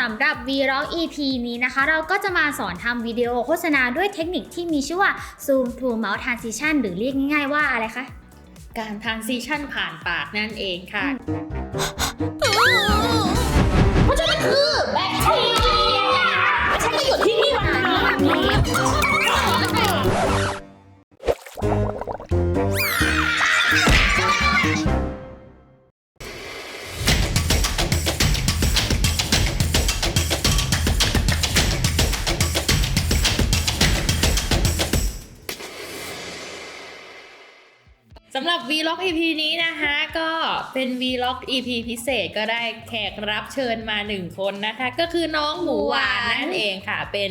สำหรับ Vlog EP นี้นะคะ เราก็จะมาสอนทำวิดีโอโฆษณาด้วยเทคนิคที่มีชื่อว่า Zoom to Mouth Transition หรือเรียกง่ายๆว่าอะไรคะ การท a นซิชันผ่านปากนั่นเองค่ะ สำหรับ Vlog EP นี้นะคะ ก็เป็น Vlog EP พิเศษก็ได้แขกรับเชิญมาหนึ่งคนนะคะ ก็คือน้องหมูหวานนั่นเองค่ะ เป็น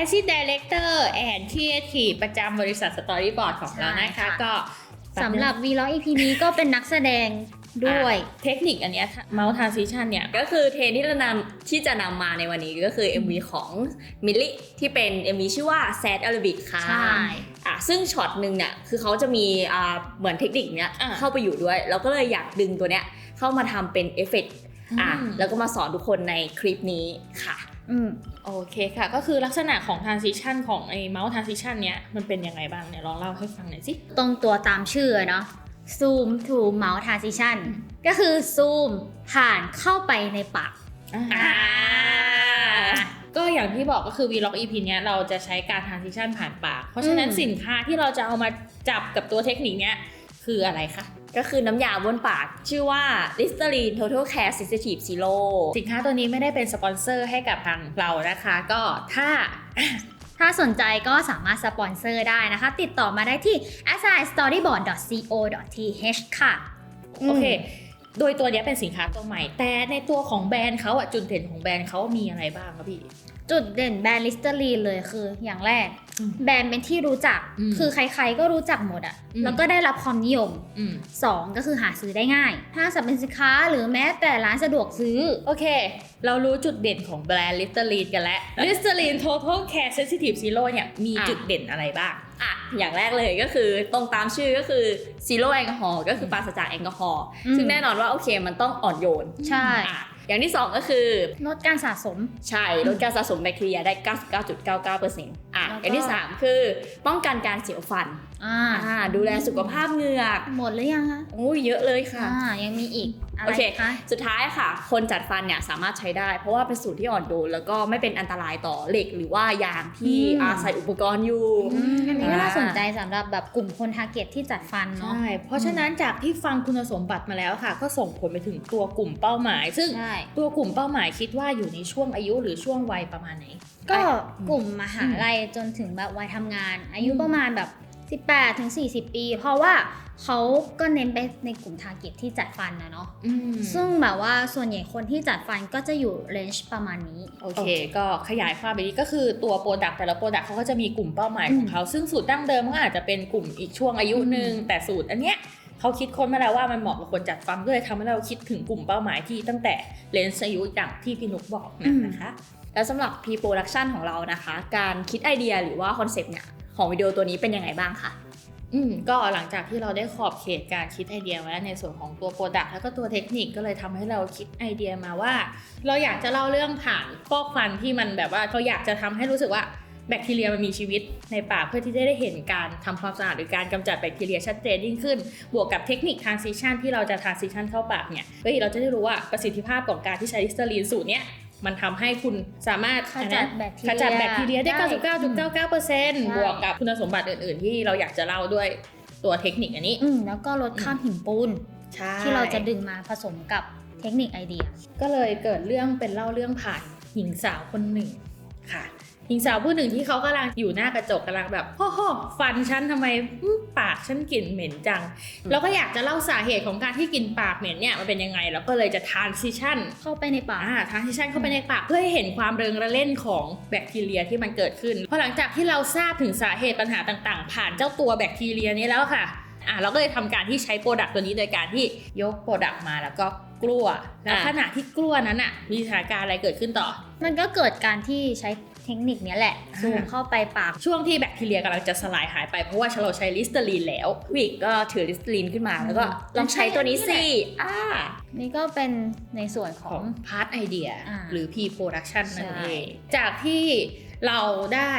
Assistant Director and Creative ประจำบริษัท Storyboard ของเรานะคะ ก็สำหรับ Vlog EP นี้ก็เป็นนักแสดงด้วยเทคนิคอันเนี้ย Mouth Transition เนี่ย ก็คือเทรนที่จะนำที่จะนำมาในวันนี้ก็คือ MV ของมิลลิที่เป็น MV ชื่อว่า Sad Arabic ค่ะใช่อะ ซึ่งช็อตหนึ่งเนี่ยคือเขาจะมีอ่าเหมือนเทคนิคเนี้ยอะเข้าไปอยู่ด้วย เราก็เลยอยากดึงตัวเนี้ยเข้ามาทำเป็นเอฟเฟกต์อะอืมแล้วก็มาสอนทุกคนในคลิปนี้ค่ะอืมโอเคค่ะ ก็คือลักษณะของ transition ของไอ้ Mouth Transition เนี้ยมันเป็นยังไงบ้างเนี่ยลองเล่าให้ฟังหน่อยสิตรงตัวตามชื่อเนาะ Zoom to Mouth Transition ก็คือ Zoom ผ่านเข้าไปในปากอ่าก็ อย่างที่บอกก็คือ Vlog EP เนี้ยเราจะใช้การ transition ผ่านปาก เพราะฉะนั้นอืมสินค้าที่เราจะเอามาจับกับตัวเทคนิคเนี้ยคืออะไรคะ ก็คือน้ำยาบ้วนปาก ชื่อว่า Listerine Total Care Sensitive Zero สินค้าตัวนี้ไม่ได้เป็นสปอนเซอร์ให้กับทางเรานะคะ ก็ถ้าถ้าสนใจก็สามารถสปอนเซอร์ได้นะคะ ติดต่อมาได้ที่ a s i storyboard.co.th ค่ะ โอเค โดยตัวเนี้ยเป็นสินค้าตัวใหม่ แต่ในตัวของแบรนด์เขาอะจุดเด่นของแบรนด์เขามีอะไรบ้างครับพี่ จุดเด่นแบรนด์ลิสเตอรีนเลยคืออย่างแรก อืมแบรนด์เป็นที่รู้จักอืมคือใครๆก็รู้จักหมดอะอืม แล้วก็ได้รับความนิยม อืม 2 ก็คือหาซื้อได้ง่ายถ้าสับเป็นสินค้าหรือแม้แต่ร้านสะดวกซื้อ โอเค เรารู้จุดเด่นของแบรนด์ Listerine กันแล้ว Listerine Total Care Sensitive Zero เนี่ย มีอะ จุดเด่นอะไรบ้าง อะ อย่างแรกเลยก็คือตรงตามชื่อก็คือ Zero แอลกอฮอล์ก็คือปราศจากแอลกอฮอล์ อืม ซึ่งแน่นอนว่าโอเคมันต้องอ่อนโยน ใช่ อะ อย่างที่สองก็คือ ลดการสะสม ใช่ ลดการสะสมแบคทีเรียได้ 99.99%อะแล้วก็อย่างที่ 3 คือ ป้องกันการเสียวฟันอ่าอ่าดูแลสุขภาพเหงือก หมดหรือยังคะอุ้ยเยอะเลยค่ะอ่ายังมีอีกอะไรโอเคคะสุดท้ายค่ะ คนจัดฟันเนี่ยสามารถใช้ได้ เพราะว่าเป็นสูตรที่อ่อนโยนแล้วก็ไม่เป็นอันตรายต่อเหล็กหรือว่ายางที่อืมอาใส่อุปกรณ์อยู่อืมอันนี้ก็อ่าน่าสนใจสำหรับแบบกลุ่มคนทาร์เก็ตที่จัดฟันเนาะใช่เพราะฉะนั้นจากที่ฟังคุณสมบัติมาแล้วค่ะ ก็ส่งผลไปถึงตัวกลุ่มเป้าหมาย ซึ่งใช่ตัวกลุ่มเป้าหมายคิดว่าอยู่ในช่วงอายุหรือช่วงวัยประมาณไหน ก็กลุ่มมหาลัยจนถึงแบบวัยทำงาน อายุประมาณแบบ18ถึง40 ปี เพราะว่าเขาก็เน้นไปในกลุ่มทาร์เก็ตที่จัดฟันนะเนาะอืมซึ่งแบบว่าส่วนใหญ่คนที่จัดฟันก็จะอยู่เรนจ์ประมาณนี้ โอเค ก็ขยายความไปนี้ก็คือตัวโปรดักต์แต่ละโปรดักต์เขาก็จะมีกลุ่มเป้าหมายของเขา ซึ่งสูตรดั้งเดิมก็อาจจะเป็นกลุ่มอีกช่วงอายุหนึ่งแต่สูตรอันเนี้ย เขาคิดค้นมาแล้วว่ามันเหมาะกับคนจัดฟันก็เลยทำให้เราคิดถึงกลุ่มเป้าหมายที่ตั้งแต่เลนส์อายุอย่างที่พี่นุกบอกนะนะคะแล้วสำหรับ P-Production ของเรานะคะ การคิดไอเดียหรือว่าคอนเซปต์เนี่ยของวิดีโอตัวนี้เป็นยังไงบ้างคะอืมก็หลังจากที่เราได้ขอบเขตการคิดไอเดียมาแล้วในส่วนของตัวโปรดักต์แล้วก็ตัวเทคนิคก็เลยทำให้เราคิดไอเดียมาว่า เราอยากจะเล่าเรื่องผ่านฟอกฟันที่มันแบบว่าเราอยากจะทำให้รู้สึกว่า แบคทีเรียมันมีชีวิตในปากเพื่อที่จะได้เห็นการทำความสะอาดหรือการกำจัดแบคทีเรียชัดเจนยิ่งขึ้น บวกกับเทคนิค transition ที่เราจะ transition เข้าปากเนี่ยเฮ้ยเราจะได้รู้ว่าประสิทธิภาพของการที่ใช้ลิสเตอรีนสูตรเนี้ยมันทำให้คุณสามารถขจัดแบคทีเรียขจัดแบคทีเรียได้ได้ 99.99%บวกกับคุณสมบัติอื่น ๆ ที่เราอยากจะเล่าด้วยตัวเทคนิคอันนี้อืมแล้วก็ลดข้ามหินปูนใช่ที่เราจะดึงมาผสมกับเทคนิคไอเดีย ก็เลยเกิดเรื่องเป็นเล่าเรื่องผ่านหญิงสาวคนหนึ่งค่ะ หญิงสาวผู้หนึ่งที่เขากำลังอยู่หน้ากระจกกำลังแบบโอ้โหฟันฉันทำไมอื้อปากฉันกลิ่นเหม็นจัง แล้วก็อยากจะเล่าสาเหตุของการที่กลิ่นปากเหม็นเนี่ยมันเป็นยังไง แล้วก็เลยจะ transition เข้าไปในปากอ่า transition เข้าไปในปากเพื่อให้เห็นความเริงระเล่นของแบคทีเรียที่มันเกิดขึ้นพอหลังจากที่เราทราบถึงสาเหตุปัญหาต่างๆ ผ่านเจ้าตัวแบคทีเรียนี้แล้วค่ะอะเราก็เลยทำการที่ใช้โปรดักต์ตัวนี้โดยการที่ยกโปรดักต์มาแล้วก็กลัวแล้วอะขณะที่กลัวนั้นอะมีสถานการณ์อะไรเกิดขึ้นต่อ มันก็เกิดการที่ใช้ เทเทคนิคเนี้ยแหละอ่าซูมเข้าไปปากช่วงที่แบคทีเรียกำลังจะสลายหายไป เพราะว่าเราใช้ลิสเตอรีนแล้ววิกก็ถือลิสตรีนขึ้นมาแล้วก็อืมลองใช้ตัวนี้สิอ่านี่ก็เป็นในส่วนขขอองงพาร์ทไอเดียอ่าหรือ P production นั่นใช่เองจากที่เราได้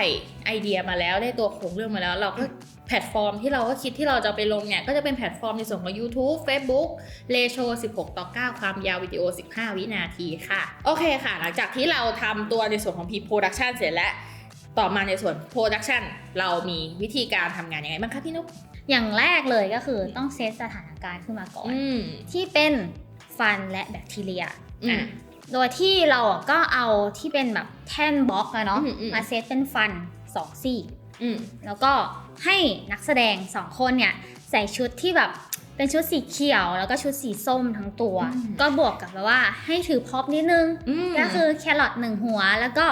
ไอเดียมาแล้วได้ตัวโครงเรื่องมาแล้ว เราก็ แพลตฟอร์มที่เราก็คิดที่เราจะไปลงเนี่ย ก็จะเป็นแพลตฟอร์มในส่วนของ YouTube Facebook เลโช16 ต่อ 9 ความยาววิดีโอ 15 วินาทีค่ะ โอเคค่ะ หลังจากที่เราทำตัวในส่วนของ P production เสร็จแล้ว ต่อมาในส่วน production เรามีวิธีการทำงานยังไงบ้างคะพี่นุ๊กอย่างแรกเลยก็คือต้องเซตสถานการณ์ขึ้นมาก่อนอืมที่เป็นฟันและแบคทีเรียอืมโดยที่เราอะก็เอาที่เป็นแบบแท่นบล็อกอะเนาะอืมอืมมาเซตเป็นฟันสองซี่อืมแล้วก็ ให้นักแสดงสองคนเนี่ยใส่ชุดที่แบบเป็นชุดสีเขียว แล้วก็ชุดสีส้มทั้งตัวอืมก็บวกกับแบบว่าให้ถือพร็อพนิดนึงอืมก็คือแครอทหนึ่งหัวแล้วก็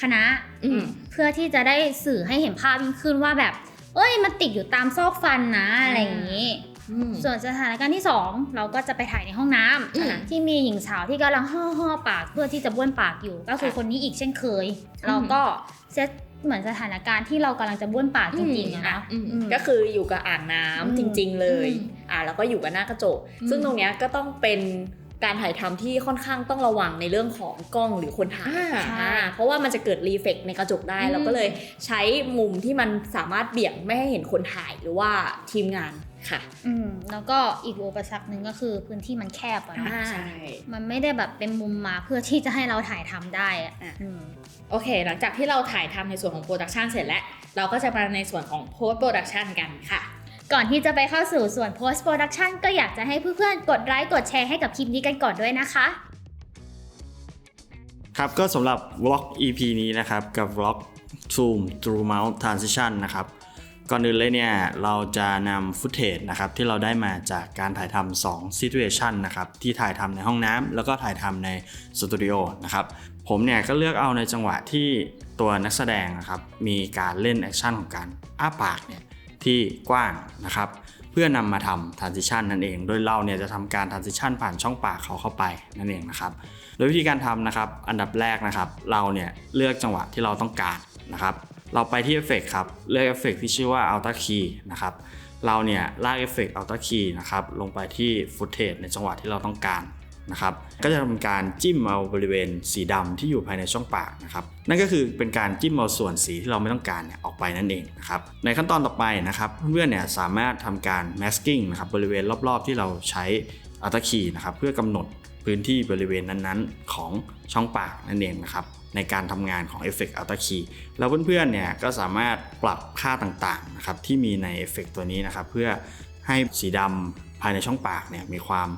คะน้าอืมเพื่อที่จะได้สื่อให้เห็นภาพยิ่งขึ้นว่าแบบ เอ้ยมันติดอยู่ตามซอกฟันนะอะไรอย่างนี้อืมส่วนสถานการณ์ที่ 2 เราก็จะไปถ่ายในห้องน้ำอืมที่มีหญิงสาวที่กำลังห่อห่อปากเพื่อที่จะบ้วนปากอยู่ ก็คือค่ะคนนี้อีกเช่นเคยอืมเราก็เซต เหมือนสถานการณ์ที่เรากำลังจะบ้วนปากจริงๆอะเนาะอืมอืม ก็คืออยู่กับอ่างน้ำอืมจริง ๆ เลย อืมอ่าแล้วก็อยู่กับหน้ากระจก อืม ซึ่งตรงเนี้ยก็ต้องเป็นการถ่ายทำที่ค่อนข้างต้องระวังในเรื่องของกล้องหรือคนถ่ายอ่า อ่าเพราะว่ามันจะเกิดรีเฟกในกระจกได้ อืม เราก็เลยใช้มุมที่มันสามารถเบี่ยงไม่ให้เห็นคนถ่ายหรือว่าทีมงาน ค่ะ อืมแล้วก็อีกอุปสรรคหนึ่งก็คือพื้นที่มันแคบอะเนาะอ่าใช่ มันไม่ได้แบบเป็นมุมมาเพื่อที่จะให้เราถ่ายทำได้อะอะ อืมโอเค หลังจากที่เราถ่ายทำในส่วนของโปรดักชันเสร็จแล้ว เราก็จะมาในส่วนของโพสต์โปรดักชันกันค่ะ ก่อนที่จะไปเข้าสู่ส่วน post production ก็อยากจะให้เพื่อนๆกดไลค์กดแชร์ให้กับคลิปนี้กันก่อนด้วยนะคะ ครับก็สำหรับ vlog EP นี้นะครับ กับ vlog zoom through mount transition นะครับ ก่อนอื่นเลยเนี่ยเราจะนำฟุตเทจนะครับที่เราได้มาจากการถ่ายทำ2 situation นะครับที่ถ่ายทำในห้องน้ำแล้วก็ถ่ายทำในสตูดิโอนะครับผมเนี่ยก็เลือกเอาในจังหวะที่ตัวนักแสดงนะครับมีการเล่นแอคชั่นของการอ้าปากเนี่ยที่กว้างนะครับเพื่อนำมาทำ transition นั่นเอง โดยเราเนี่ยจะทำการ transition ผ่านช่องปากเขาเข้าไปนั่นเองนะครับโดยวิธีการทำนะครับอันดับแรกนะครับเราเนี่ยเลือกจังหวะที่เราต้องการนะครับ เราไปที่เอฟเฟกครับ เลือกเอฟเฟกที่ชื่อว่า Alta Key นะครับ เราเนี่ยลากเอฟเฟก Alta Key นะครับลงไปที่ฟุตเทจในจังหวะที่เราต้องการนะครับ ก็จะทำการจิ้มเอาบริเวณสีดำที่อยู่ภายในช่องปากนะครับ นั่นก็คือเป็นการจิ้มเอาส่วนสีที่เราไม่ต้องการเนี่ยออกไปนั่นเองนะครับ ในขั้นตอนต่อไปนะครับ เพื่อนๆเนี่ยสามารถทำการ masking นะครับบริเวณรอบๆ ที่เราใช้ Alta Key นะครับเพื่อกำหนด พื้นที่บริเวณนั้นๆ ของช่องปากนั่นเองนะครับในการทำงานของ Effect Alta Key แล้วเพื่อนๆเนี่ยก็สามารถปรับค่าต่างๆนะครับที่มีใน Effect ตัวนี้นะครับเพื่อให้สีดำภายในช่องปากเนี่ยมีความ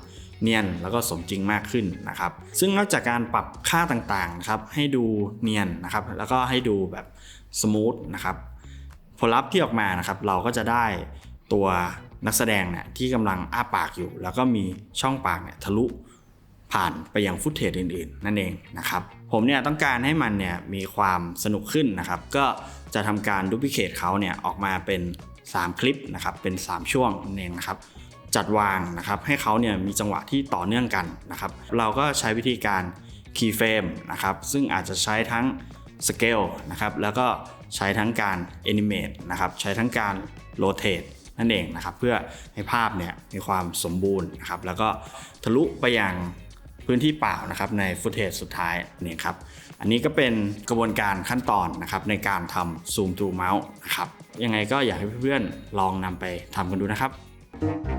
เนียนแล้วก็สมจริงมากขึ้นนะครับ ซึ่งนอกจากการปรับค่าต่างๆนะครับให้ดูเนียนนะครับแล้วก็ให้ดูแบบสมูทนะครับผลลัพธ์ที่ออกมานะครับเราก็จะได้ตัวนักแสดงเนี่ยที่กำลังอ้าปากอยู่ แล้วก็มีช่องปากเนี่ยทะลุ ผ่านไปยังฟุตเทจอื่นๆ นั่นเองนะครับผมเนี่ยต้องการให้มันเนี่ยมีความสนุกขึ้นนะครับ ก็จะทำการดูพิเคทเขาเนี่ยออกมาเป็น 3 คลิปนะครับเป็น 3 ช่วงนั่นเองนะครับจัดวางนะครับให้เขาเนี่ยมีจังหวะที่ต่อเนื่องกันนะครับเราก็ใช้วิธีการ keyframe นะครับซึ่งอาจจะใช้ทั้ง scale นะครับแล้วก็ใช้ทั้งการ animate นะครับใช้ทั้งการ rotate นั่นเองนะครับเพื่อให้ภาพเนี่ยมีความสมบูรณ์นะครับแล้วก็ทะลุไปยัง พื้นที่เปล่านะครับในฟุตเทจสุดท้ายนี่ครับอันนี้ก็เป็นกระบวนการขั้นตอนนะครับในการทำซูมทูเมาส์นะครับยังไงก็อยากให้เพื่อนๆลองนำไปทำกันดูนะครับเป็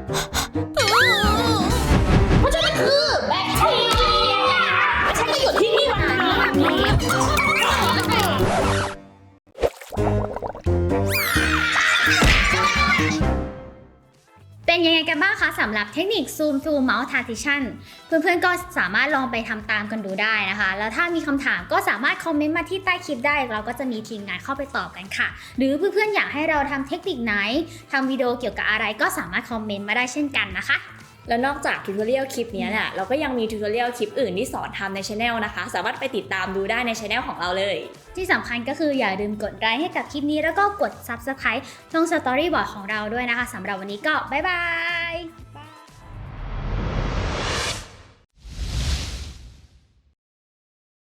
กันบ้างคะสำหรับเทคนิค Zoom to Mouse Transition เพื่อนๆก็สามารถลองไปทำตามกันดูได้นะคะ แล้วถ้ามีคำถามก็สามารถคอมเมนต์มาที่ใต้คลิปได้ เราก็จะมีทีมงานเข้าไปตอบกันค่ะ หรือเพื่อนๆอยากให้เราทำเทคนิคไหนทำวิดีโอเกี่ยวกับอะไรก็สามารถคอมเมนต์มาได้เช่นกันนะคะ แล้วนอกจากทูตอเรียลคลิปนี้เนี่ยเราก็ยังมีทูตอเรียลคลิปอื่นที่สอนทำในช anel นะคะ สามารถไปติดตามดูได้ในช anel ของเราเลย ที่สำคัญก็คืออย่าลืมกดไลค์ให้กับคลิปนี้แล้วก็กด Subscribe ช่อง Storyboard ของเราด้วยนะคะสำหรับวันนี้ก็บ๊ายบาย